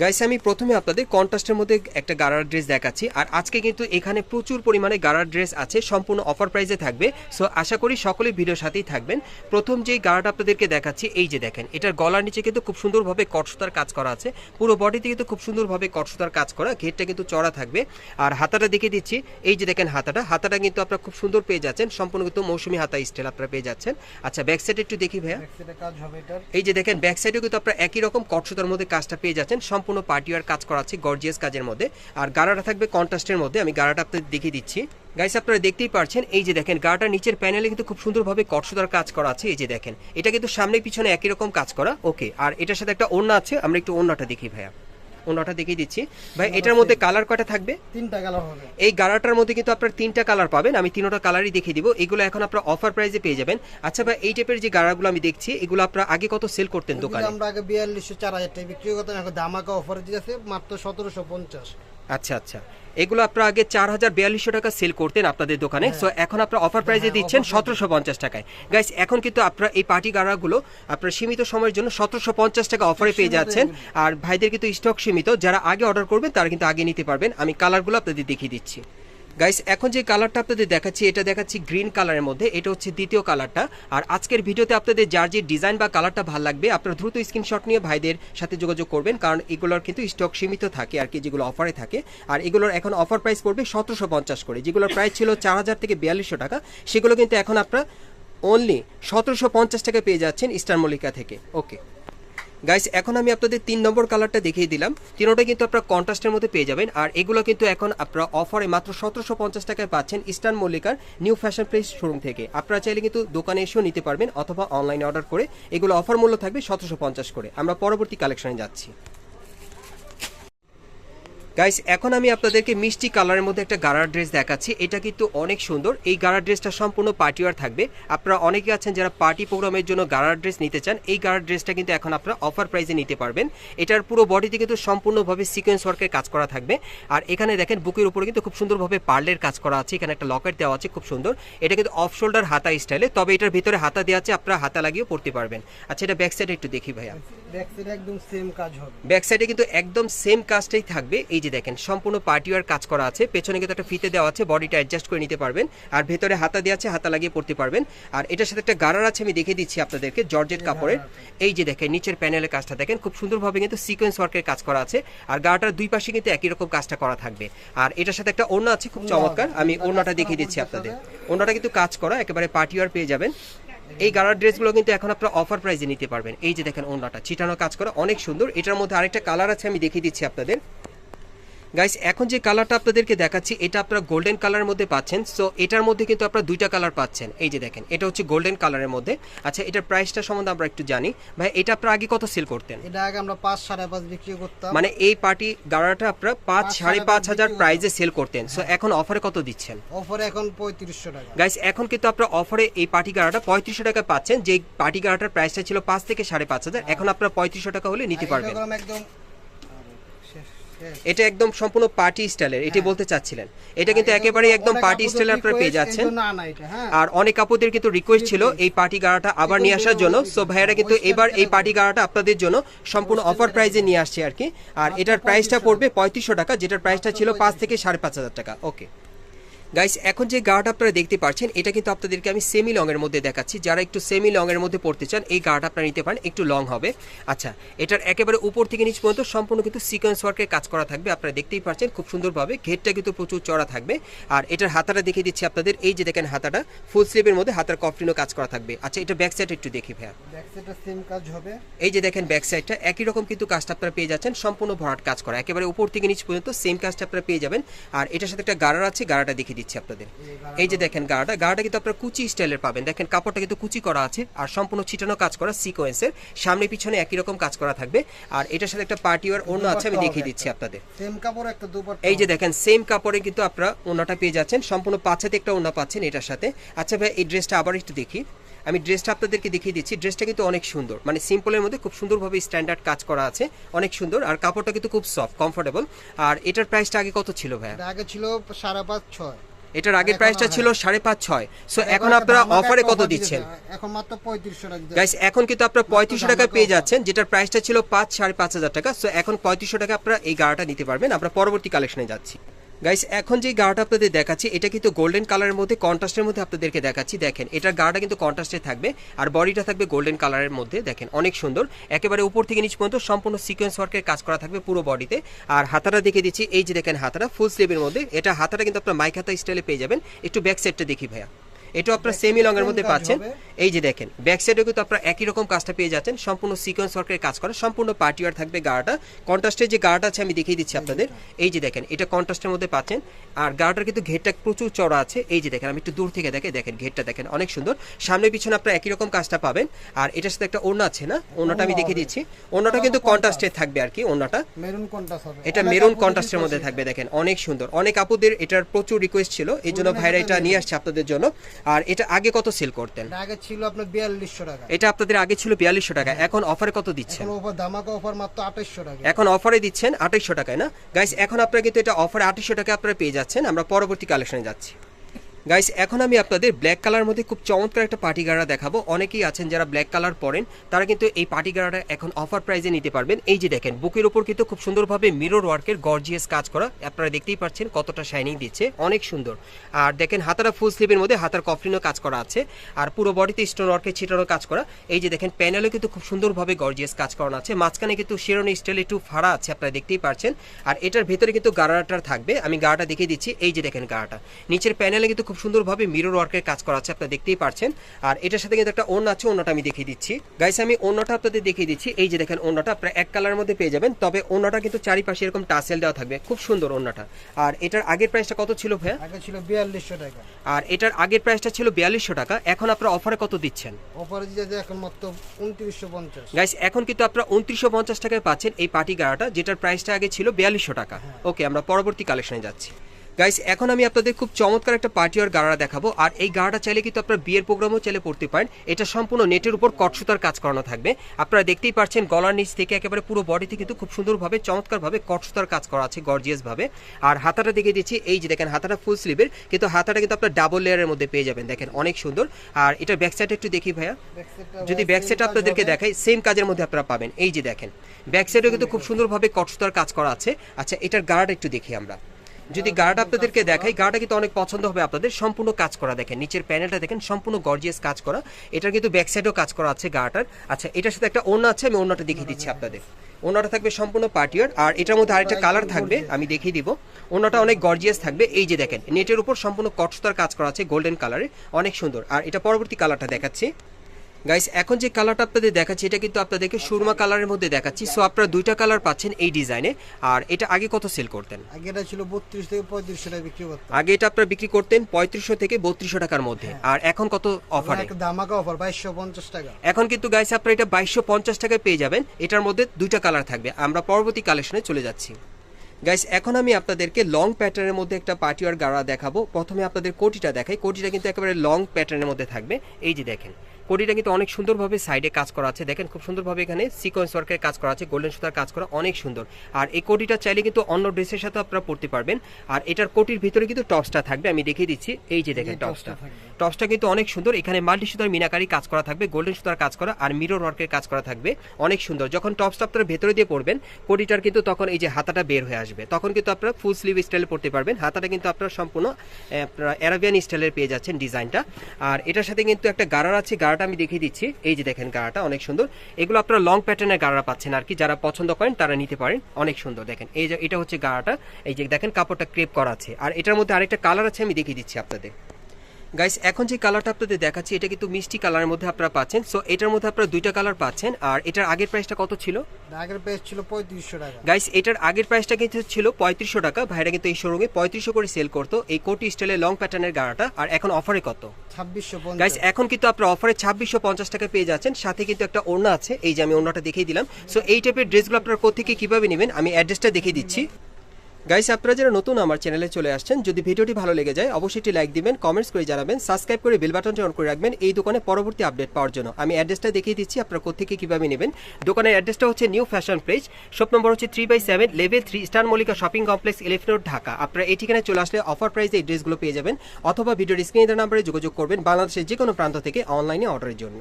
Guys আমি প্রথমে আপনাদের কন্ট্রাস্টের মধ্যে একটা গারার ড্রেস দেখাচ্ছি আর আজকে কিন্তু এখানে প্রচুর পরিমাণে গারার ড্রেস আছে সম্পূর্ণ অফার প্রাইসে থাকবে। সো আশা করি সকলে ভিডিওর সাথেই থাকবেন। প্রথম যেই গারাটা আপনাদেরকে দেখাচ্ছি এই যে দেখেন এটার গলার নিচে কিন্তু খুব সুন্দরভাবে কটসুতার কাজ করা আছে। পুরো বডিতে কিন্তু খুব সুন্দরভাবে কটসুতার কাজ করা ঘেরটা কিন্তু চড়া থাকবে। আর হাতাটা দেখে দিচ্ছি এই যে দেখেন হাতাটা হাতাটা কিন্তু আপনারা খুব সুন্দর পেয়ে যাচ্ছেন সম্পূর্ণ কিন্তু মৌসুমি হাতা স্টাইল আপনারা পেয়ে যাচ্ছেন। আচ্ছা ব্যাক সাইড একটু দেখি ভাইয়া। ব্যাকসাইডে এই যে দেখেন ব্যাক সাইডেও কিন্তু আপনারা একই রকম কটসুতার মধ্যে কাজটা পেয়ে যাচ্ছেন সম্পূর্ণ পার্টিওয়ার কাজ করাচ্ছি গর্জিয়াস কাজের মধ্যে। আর গাড়াটা থাকবে কন্ট্রাস্টের মধ্যে, আমি গাড়াটা আপনাদের দেখিয়ে দিচ্ছি। গাইস আপনারা দেখতেই পারছেন, এই যে দেখেন গাড়াটার নিচের প্যানেলে কিন্তু খুব সুন্দরভাবে কটসুতার কাজ করা আছে, এই যে দেখেন। এটা কিন্তু সামনে পিছনে একই রকম কাজ করা ওকে আর এটার সাথে একটা ওড়না আছে, আমরা একটু ওড়নাটা দেখি, ভাইয়া। ওড়নাটা দেখিয়ে দিচ্ছি। ভাই এটার মধ্যে কালার কটা থাকবে? তিনটা কালার হবে। এই গাড়াটার মধ্যে কিন্তু আপনার তিনটা কালার পাবেন। আমি তিনটা কালারই দেখিয়ে দিব। এগুলো এখন আপনার অফার প্রাইসে পেয়ে যাবেন। আচ্ছা ভাই এই টাইপের যে গাড়াগুলো আমি দেখছি এগুলো আপনারা আগে কত সেল করতেন দোকানে? আমরা আগে বিয়াল্লিশশো চার হাজার টাকা বিক্রি করতাম। এখন দামাকা অফার দিয়েছে মাত্র সতেরোশো পঞ্চাশ। আচ্ছা আচ্ছা। এগুলো আপনারা আগে চার হাজার বিয়াল্লিশশো টাকা সেল করতেন আপনাদের দোকানে। সো এখন আপনারা অফার প্রাইসে দিচ্ছেন সতেরোশো পঞ্চাশ টাকায়। গাইস এখন কিন্তু আপনারা এই পার্টি গাড়াগুলো আপনারা সীমিত সময়ের জন্য সতেরোশো পঞ্চাশ টাকা অফারে পেয়ে যাচ্ছেন। আর ভাইদের কিন্তু স্টক সীমিত। যারা আগে অর্ডার করবেন তারা কিন্তু আগে নিতে পারবেন। আমি কালারগুলো আপনাদের দেখিয়ে দিচ্ছি। গাইস এখন যে কালারটা আপনাদের দেখাচ্ছি, এটা দেখাচ্ছি গ্রিন কালারের মধ্যে, এটা হচ্ছে দ্বিতীয় কালারটা। আর আজকের ভিডিওতে আপনাদের যার যে ডিজাইন বা কালারটা ভালো লাগবে, আপনারা দ্রুত স্ক্রিনশট নিয়ে ভাইদের সাথে যোগাযোগ করবেন, কারণ এগুলোর কিন্তু স্টক সীমিত থাকে আর কি, যেগুলো অফারে থাকে। আর এগুলোর এখন অফার প্রাইস পড়বে সতেরোশো পঞ্চাশ করে, যেগুলোর প্রাইস ছিল চার হাজার থেকে বিয়াল্লিশশো টাকা, সেগুলো কিন্তু এখন আপনারা অনলি সতেরোশো পঞ্চাশ টাকা পেয়ে যাচ্ছেন ইস্টার মল্লিকা থেকে। ওকে গাইস এখন আমি আপনাদের তিন নম্বর কালারটা দেখিয়ে দিলাম। তিনোটা কিন্তু আপনারা কন্ট্রাস্টের মধ্যে পেয়ে যাবেন। আর এগুলো কিন্তু এখন আপনারা অফারে মাত্র সতেরোশো পঞ্চাশ টাকায় পাচ্ছেন ইস্টার্ন মল্লিকার নিউ ফ্যাশন প্লেস শোরুম থেকে। আপনারা চাইলে কিন্তু দোকানে এসেও নিতে পারবেন অথবা অনলাইনে অর্ডার করে। এগুলো অফার মূল্য থাকবে সতেরোশো পঞ্চাশ করে। আমরা পরবর্তী কালেকশনে যাচ্ছি। গাইস এখন আমি আপনাদেরকে মিষ্টি কালারের মধ্যে একটা গারার ড্রেস দেখাচ্ছি। এটা কিন্তু অনেক সুন্দর। এই গারার ড্রেসটা সম্পূর্ণ পার্টিওয়ার থাকবে। আপনারা অনেকে আছেন যারা পার্টি প্রোগ্রামের জন্য গাড়ার ড্রেস নিতে চান এই গারার ড্রেসটা কিন্তু এখন আপনারা অফার প্রাইসে নিতে পারবেন। এটার পুরো বডিতে কিন্তু সম্পূর্ণভাবে সিকোয়েন্স ওয়ার্কের কাজ করা থাকবে। আর এখানে দেখেন বুকের উপরে কিন্তু খুব সুন্দরভাবে পার্লের কাজ করা আছে। এখানে একটা লকেট দেওয়া আছে খুব সুন্দর। এটা কিন্তু অফ শোল্ডার হাতা স্টাইলে তবে এটার ভিতরে হাতা দেওয়া আছে আপনারা হাতা লাগিয়েও পড়তে পারবেন। আচ্ছা এটা ব্যাক সাইডে একটু দেখি ভাইয়া। ব্যাকসাইডে একদম সেম কাজ হবে। ব্যাক সাইডে কিন্তু একদম সেম কাজটাই থাকবে। এই যে দেখেন সম্পূর্ণ পার্টিওয়ার কাজ করা আছে। পেছনে কিন্তু একটা ফিতে দেওয়া আছে বডিটা অ্যাডজাস্ট করে নিতে পারবেন। আর ভেতরে হাতা দেওয়া আছে হাতা লাগিয়ে পড়তে পারবেন। আর এটার সাথে একটা গারার আছে আমি দেখিয়ে দিচ্ছি আপনাদেরকে জর্জেট কাপড়ের। এই যে দেখেন নিচের প্যানেলের কাজটা দেখেন খুব সুন্দরভাবে কিন্তু সিকোয়েন্স ওয়ার্কের কাজ করা আছে। আর গাটার দুই পাশে কিন্তু একই রকম কাজটা করা থাকবে। আর এটার সাথে একটা ওড়না আছে খুব চমৎকার। আমি ওড়নাটা দেখিয়ে দিচ্ছি আপনাদের। ওড়নাটা কিন্তু কাজ করা একেবারে পার্টিওয়ার পেয়ে যাবেন। এই গালার ড্রেসগুলো কিন্তু এখন আপনারা অফার প্রাইসে নিতে পারবেন। এই যে দেখেন ওড়নাটা। ছিটানো কাজ করা অনেক সুন্দর। এটার মধ্যে আরেকটা কালার আছে আমি দেখিয়ে দিচ্ছি আপনাদের। গাইস এখন যে কালারটা আপনাদেরকে দেখাচ্ছি এটা আপনারা গোল্ডেন কালারের মধ্যে পাচ্ছেন। সো এটার মধ্যে কিন্তু আপনারা দুইটা কালার পাচ্ছেন। এই যে দেখেন এটা হচ্ছে গোল্ডেন কালারের মধ্যে। আচ্ছা এটার প্রাইসটা সম্বন্ধে আমরা একটু জানি। ভাই এটা আপনারা আগে কত সেল করতেন? এটা আগে আমরা পাঁচ সাড়ে পাঁচ বিক্রি করতাম। মানে এই পার্টি গাড়াটা আপনারা পাঁচ সাড়ে পাঁচ হাজার প্রাইজে সেল করতেন। সো এখন অফারে কত দিচ্ছেন? অফারে এখন পঁয়ত্রিশশো টাকা। গাইস এখন কিন্তু আপনারা অফারে এই পার্টি গাড়াটা পঁয়ত্রিশশো টাকা পাচ্ছেন। যে পার্টি গাড়াটার প্রাইসটা ছিল পাঁচ থেকে সাড়ে পাঁচ হাজার এখন আপনারা পঁয়ত্রিশশো টাকা হলে নিতে পারবেন। একদম। এটা একদম সম্পূর্ণ পার্টি স্টাইলের এটি বলতে চাচ্ছিলেন। এটা কিন্তু একেবারে একদম পার্টি স্টাইলে আপনারা পেয়ে যাচ্ছেন। হ্যাঁ। আর অনেক আপুদের কিন্তু রিকোয়েস্ট ছিল এই পার্টি গাড়াটা আবার নিয়ে আসার জন্য। সো ভাইয়ারা কিন্তু এবার এই পার্টি গাড়াটা আপনাদের জন্য সম্পূর্ণ অফার প্রাইজে নিয়ে আসছে আর কি। আর এটার প্রাইসটা পড়বে পঁয়ত্রিশশো টাকা যেটার প্রাইসটা ছিল পাঁচ থেকে সাড়ে পাঁচ হাজার টাকা। ওকে গাইস এখন যে গার্ড আপনারা দেখতে পাচ্ছেন এটা কিন্তু আপনাদেরকে আমি সেমি লং এর মধ্যে দেখাচ্ছি। যারা একটু সেমি লং এর মধ্যে পড়তে চান এই গার্ড আপনারা নিতে পারেন একটু লং হবে। আচ্ছা এটার একেবারে উপর থেকে নিচ পর্যন্ত সম্পূর্ণ কিন্তু সিকোয়েন্স ওয়ার্কের কাজ করা থাকবে আপনারা দেখতেই পাচ্ছেন খুব সুন্দরভাবে। ঘেরটা কিন্তু প্রচুর চড়া থাকবে। আর এটার হাতাটা দেখিয়ে দিচ্ছি আপনাদের এই যে দেখেন হাতাটা ফুল স্লিভের মধ্যে হাতার কফলিনও কাজ করা থাকবে। আচ্ছা এটা ব্যাক সাইড একটু দেখি ভাইয়া। কাজ হবে। এই যে দেখেন ব্যাক সাইডটা একই রকম কিন্তু কাজটা আপনারা পেয়ে যাচ্ছেন সম্পূর্ণ ভরাট কাজ করা। একেবারে উপর থেকে নিচ পর্যন্ত সেম কাজটা আপনারা পেয়ে যাবেন। আর এটার সাথে একটা গাড়ার আছে গাড়াটা দেখিয়ে দিচ্ছি আপনাদের। এই যে দেখেন গাড়াটা গাড়াটা কিন্তু আপনারা কুচি স্টাইলের পাবেন। দেখেন কাপড়টা কিন্তু কুচি করা আছে আর সম্পূর্ণ ছিটানো কাজ করা সিকোয়েন্সের। সামনে পিছনে একই রকম কাজ করা থাকবে। আর এটার সাথে একটা পার্টি ওয়ার অন্য আছে আমি দেখিয়ে দিচ্ছি আপনাদের। সেম কাপড় একটা দুপাট্টা এই যে দেখেন সেম কাপড়ে কিন্তু আপনারা ওনাটা পেয়ে যাচ্ছেন। সম্পূর্ণ পাঁচাতে একটা ওনা পাচ্ছেন এটার সাথে। আচ্ছা ভাই এই ড্রেসটা আবার একটু দেখি। আমি ড্রেসটা আপনাদেরকে দেখিয়ে দিচ্ছি। ড্রেসটা কিন্তু অনেক সুন্দর। মানে সিম্পলের মধ্যে খুব সুন্দরভাবে স্ট্যান্ডার্ড কাজ করা আছে। অনেক সুন্দর। আর কাপড়টা কিন্তু খুব সফট কমফোর্টেবল। আর এটার প্রাইসটা আগে কত ছিল এটা আগে ছিল সাড়ে পাঁচ ছয়। এটার আগের প্রাইসটা। ছিল সাড়ে পাঁচ ছয়। সো এখন আপনারা অফারে কত দিচ্ছেন? এখন মাত্র পঁয়ত্রিশশো টাকা এখন কিন্তু আপনারা পঁয়ত্রিশশো টাকা পেয়ে যাচ্ছেন যেটার প্রাইসটা ছিল পাঁচ সাড়ে পাঁচ হাজার টাকা। সো এখন পঁয়ত্রিশশো টাকা আপনারা এই গাড়াটা নিতে পারবেন। আমরা পরবর্তী কালেকশনে যাচ্ছি। গাইস এখন যে গাড়টা আপনাদের দেখাচ্ছি, এটা কিন্তু গোল্ডেন কালারের মধ্যে কন্ট্রাস্টের মধ্যে আপনাদেরকে দেখাচ্ছি। দেখেন এটার গাড়টা কিন্তু কন্ট্রাস্টে থাকবে, আর বডিটা থাকবে গোল্ডেন কালারের মধ্যে। দেখেন, অনেক সুন্দর। একেবারে উপর থেকে নিচ পর্যন্ত সম্পূর্ণ সিকোয়েন্স ওয়ার্কের কাজ করা থাকবে পুরো বডিতে আর হাতাটা দেখে দিচ্ছি, এই যে দেখেন হাতাটা ফুল স্লিভের মধ্যে। এটা হাতাটা কিন্তু আপনার মাইক হাতা স্টাইলে পেয়ে যাবেন। একটু ব্যাক সাইডটা দেখি ভাইয়া। এটা আপনার সেমি লং এর মধ্যে পাচ্ছেন। এই যে দেখেন ব্যাক সাইডেও কিন্তু আপনারা একই রকম কাজটা পেয়ে যাচ্ছেন। সম্পূর্ণ সিকোয়েন্স ওয়ার্কের কাজ করা সম্পূর্ণ পার্টিওয়ার থাকবে গাড়াটা। কন্ট্রাস্টের যে গাড়াটা আছে আমি দেখিয়ে দিচ্ছি আপনাদের। এই যে দেখেন এটা কন্ট্রাস্টের মধ্যে পাচ্ছেন। আর গাড়াটার কিন্তু ঘেরটা প্রচুর চড়া আছে। এই যে দেখেন আমি একটু দূর থেকে দেখে দেখেন ঘেরটা দেখেন অনেক সুন্দর। সামনে পিছনে আপনারা একই রকম কাজটা পাবেন। আর এটার সাথে একটা ওড়না আছে না? ওড়নাটা আমি দেখিয়ে দিচ্ছি। ওড়নাটা কিন্তু কন্ট্রাস্টে থাকবে আর কি ওড়নাটা। মেরুন কন্ট্রাস্ট হবে। এটা মেরুন কন্ট্রাস্টের মধ্যে থাকবে দেখেন অনেক সুন্দর। অনেক আপুদের এটার প্রচুর রিকোয়েস্ট ছিল। এই জন্য ভাইরা এটা নিয়ে আসছে আপনাদের জন্য। আর এটা আগে কত সেল করতেন? আগে ছিল আপনার বিয়াল্লিশশো টাকা। এটা আপনাদের আগে ছিল বিয়াল্লিশশো টাকা এখন অফারে কত দিচ্ছেন? ওপর ধামাকা অফার মাত্র আঠাশশো টাকা। এখন অফারে দিচ্ছেন আঠাইশশো টাকায় না? গাইস এখন আপনারা কিন্তু এটা অফারে আঠাইশশো টাকা আপনারা পেয়ে যাচ্ছেন আমরা পরবর্তী কালেকশনে যাচ্ছি। গাইস এখন আমি আপনাদের ব্ল্যাক কালার মধ্যে খুব চমৎকার একটা পার্টি গাড়া দেখাবো। অনেকেই আছেন যারা ব্ল্যাক কালার পরেন, তারা কিন্তু এই পার্টি গাড়াটা এখন অফার প্রাইসে নিতে পারবেন। এই যে দেখেন, বুকের উপর কিন্তু খুব সুন্দরভাবে মিরর ওয়ার্কের গর্জিয়াস কাজ করা। আপনারা দেখতেই পাচ্ছেন কতটা শাইনিং দিচ্ছে। অনেক সুন্দর। আর দেখেন, হাতারা ফুল স্লিভের মধ্যে হাতার কফলিনও কাজ করা আছে। আর পুরো বডিতে স্টোন ওয়ার্কের ছিটানো কাজ করা। এই যে দেখেন প্যানেলে কিন্তু খুব সুন্দরভাবে গর্জিয়াস কাজ করানো আছে। মাঝখানে কিন্তু শিরোনি স্টাইল একটু ফাড়া আছে, আপনারা দেখতেই পাচ্ছেন। আর এটার ভেতরে কিন্তু গাড়াটার থাকবে। আমি গাড়াটা দেখিয়ে দিচ্ছি। এই যে দেখেন গাড়াটা। নিচের প্যানেলে কিন্তু খুব সুন্দরভাবে মিরর ওয়ার্কের কাজ করা আছে আপনারা দেখতেই পাচ্ছেন আর এটার সাথে কিন্তু একটা ওড়না আছে ওড়নাটা আমি দেখিয়ে দিচ্ছি। গাইস আমি ওড়নাটা আপনাদের দেখিয়ে দিচ্ছি। এই যে দেখেন ওড়নাটা আপনারা এক কালারের মধ্যে পেয়ে যাবেন। তবে ওড়নাটা কিন্তু চারিপাশে এরকম টাসেল দেওয়া থাকবে। খুব সুন্দর ওড়নাটা। আর এটার আগের প্রাইসটা কত ছিল ভাইয়া? আগে ছিল বিয়াল্লিশশো টাকা। আর এটার আগের প্রাইসটা ছিল বিয়াল্লিশশো টাকা। এখন আপনারা অফারে কত দিচ্ছেন? অফার দিতে এখন মাত্র উনত্রিশশো পঞ্চাশ। গাইস এখন কিন্তু আপনারা উনত্রিশশো পঞ্চাশ টাকায় পাচ্ছেন এই পার্টি গাড়াটা যেটার প্রাইসটা আগে ছিল বিয়াল্লিশশো টাকা। ওকে আমরা পরবর্তী কালেকশনে যাচ্ছি। গাইস এখন আমি আপনাদের খুব চমৎকার একটা পার্টি আর গাড়া দেখাবো। আর এই গাড়াটা চাইলে কিন্তু আপনার বিয়ের প্রোগ্রামও চাইলে পড়তে পারেন। এটা সম্পূর্ণ নেটের উপর কটসুতার কাজ করানো থাকবে। আপনারা দেখতেই পাচ্ছেন গলার নিচ থেকে একেবারে পুরো বডিতে কিন্তু খুব সুন্দরভাবে চমৎকারভাবে কটসুতার কাজ করা আছে গর্জিয়াস ভাবে আর হাতাটা দেখে দিচ্ছি এই যে দেখেন হাতাটা ফুল স্লিভের কিন্তু হাতাটা কিন্তু আপনার ডাবল লেয়ারের মধ্যে পেয়ে যাবেন। দেখেন অনেক সুন্দর। আর এটার ব্যাক সাইড একটু দেখি ভাইয়া। যদি ব্যাক সাইড আপনাদেরকে দেখাই সেম কাজের মধ্যে আপনারা পাবেন। এই যে দেখেন ব্যাক সাইডেও কিন্তু খুব সুন্দরভাবে কটসুতার কাজ করা আছে। আচ্ছা এটার গার্ড একটু দেখি আমরা। যদি গার্ড আপনাদেরকে দেখাই গার্ডটা কিন্তু অনেক পছন্দ হবে আপনাদের। সম্পূর্ণ কাজ করা দেখেন, নিচের প্যানেলটা দেখেন, সম্পূর্ণ গর্জিয়াস কাজ করা। এটার কিন্তু ব্যাক সাইডেও কাজ করা আছে গার্ডার আচ্ছা এটার সাথে একটা ওড়না আছে, আমি ওড়নাটা দেখিয়ে দিচ্ছি আপনাদের। ওড়নাটা থাকবে সম্পূর্ণ পার্টিয়ার আর এটার মধ্যে আরেকটা কালার থাকবে, আমি দেখিয়ে দিব। ওড়নাটা অনেক গর্জিয়াস থাকবে, এই যে দেখেন নেটের উপর সম্পূর্ণ কটসতার কাজ করা আছে গোল্ডেন কালারে অনেক সুন্দর। আর এটা পরবর্তী কালারটা দেখাচ্ছি। গাইস এখন যে কালারটা আপনাদের দেখাচ্ছি এটা কিন্তু আপনাদেরকে সুরমা কালারের মধ্যে দেখাচ্ছি। সো আপনারা দুইটা কালার পাচ্ছেন এই ডিজাইনে আর এটা আগে কত সেল করতেন? আগে এটা ছিল বত্রিশ থেকে পঁয়ত্রিশশো টাকা বিক্রি করতেন আগে এটা আপনারা বিক্রি করতেন পঁয়ত্রিশশো থেকে বত্রিশশো টাকার মধ্যে। আর এখন কত অফারে একটা ধামাকা অফার বাইশশো পঞ্চাশ টাকা। এখন কিন্তু গাইস আপনারা এটা বাইশশো পঞ্চাশ টাকায় পেয়ে যাবেন। এটার মধ্যে দুইটা কালার থাকবে। আমরা পরবর্তী কালেকশনে চলে যাচ্ছি। গাইস এখন আমি আপনাদেরকে লং প্যাটার্নের মধ্যে একটা পার্টিওয়ার গাড়া দেখাবো। প্রথমে আপনাদের কোটিটা দেখাই। কোটিটা কিন্তু একেবারে লং প্যাটার্নের মধ্যে থাকবে। এই যে দেখেন কোটিটা কিন্তু অনেক সুন্দরভাবে সাইডে কাজ করা আছে। দেখেন খুব সুন্দরভাবে এখানে সিকোয়েন্স ওয়ার্কের কাজ করা আছে গোল্ডেন সুতার কাজ করা অনেক সুন্দর। আর এই কোটিটা চাইলে কিন্তু অন্য ড্রেসের সাথে আপনারা পড়তে পারবেন। আর এটার কোটির ভিতরে কিন্তু টপসটা থাকবে আমি দেখিয়ে দিচ্ছি। এই যে দেখেন টপসটা টপসটা কিন্তু অনেক সুন্দর। এখানে মাল্টি সুতার মিনাকারি কাজ করা থাকবে, গোল্ডেন সুতার কাজ করা আর মিরর ওয়ার্কের কাজ করা থাকবে, অনেক সুন্দর। যখন টপসটা আপনারা ভেতরে দিয়ে পড়বেন, কোটিটার কিন্তু তখন এই যে হাতাটা বের হয়ে আসবে। তখন কিন্তু আপনারা ফুল স্লিভ স্টাইলে পড়তে পারবেন। হাতাটা কিন্তু আপনারা সম্পূর্ণ অ্যারাবিয়ান স্টাইলের পেয়ে যাচ্ছেন ডিজাইনটা। আর এটার সাথে কিন্তু একটা গাড়ার আছে গাড়াটা আমি দেখিয়ে দিচ্ছি। এই যে দেখেন গাড়াটা অনেক সুন্দর। এগুলো আপনারা লং প্যাটার্নের গাড়া পাচ্ছেন আর কি। যারা পছন্দ করেন তারা নিতে পারেন। অনেক সুন্দর, দেখেন। এই যে, এটা হচ্ছে গাড়াটা এই যে দেখেন, কাপড়টা ক্রেপ করা আছে। আর এটার মধ্যে আরেকটা কালার আছে, আমি দেখিয়ে দিচ্ছি আপনাদের। গাইস এখন যে কালারটা আপনাদের দেখাচ্ছি এটা কিন্তু মিষ্টি কালারের মধ্যে আপনারা পাচ্ছেন। সো এটার মধ্যে আপনারা দুইটা কালার পাচ্ছেন। আর এটার আগের প্রাইসটা কত ছিল? আগের প্রাইস ছিল পঁয়ত্রিশশো টাকা। গাইস এটার আগের প্রাইসটা কিন্তু ছিল পঁয়ত্রিশশো টাকা। ভাইরা কিন্তু এই শোরুমে পঁয়ত্রিশশো করে সেল করতো। এই কোটি স্টাইলের লং প্যাটার্নের গাড়াটা। আর এখন অফারে কত? ছাব্বিশশো গাইস এখন কিন্তু আপনার অফারে ছাব্বিশশো পঞ্চাশ টাকা পেয়ে যাচ্ছেন। সাথে কিন্তু একটা ওড়না আছে। এই যে আমি ওড়নাটা দেখিয়ে দিলাম। সো এই টাইপের ড্রেসগুলো আপনারা কোথেকে কীভাবে নেবেন? আমি অ্যাড্রেসটা দেখিয়ে দিচ্ছি। গাইস আপনারা যারা নতুন আমার চ্যানেলে চলে আসছেন, যদি ভিডিওটি ভালো লেগে যায়, অবশ্যই একটি লাইক দিবেন কমেন্টস করে জানাবেন সাবস্ক্রাইব করে বেল বাটনটি অন করে রাখবেন। এই দোকানে পরবর্তী আপডেট পাওয়ার জন্য। আমি অ্যাড্রেসটা দেখিয়ে দিচ্ছি, আপনারা কোথেকে কীভাবে নেবেন। দোকানের অ্যাড্রেসটা হচ্ছে new fashion place shop number হচ্ছে three by seven level three star Mallika shopping complex elephant road Dhaka আপনারা এই ঠিকানায় চলে আসলে অফার প্রাইসে এই ড্রেসগুলো পেয়ে যাবেন, অথবা ভিডিওর স্ক্রিনের নাম্বারে যোগাযোগ করবেন বাংলাদেশের যে কোনো প্রান্ত থেকে অনলাইনে অর্ডারের জন্য।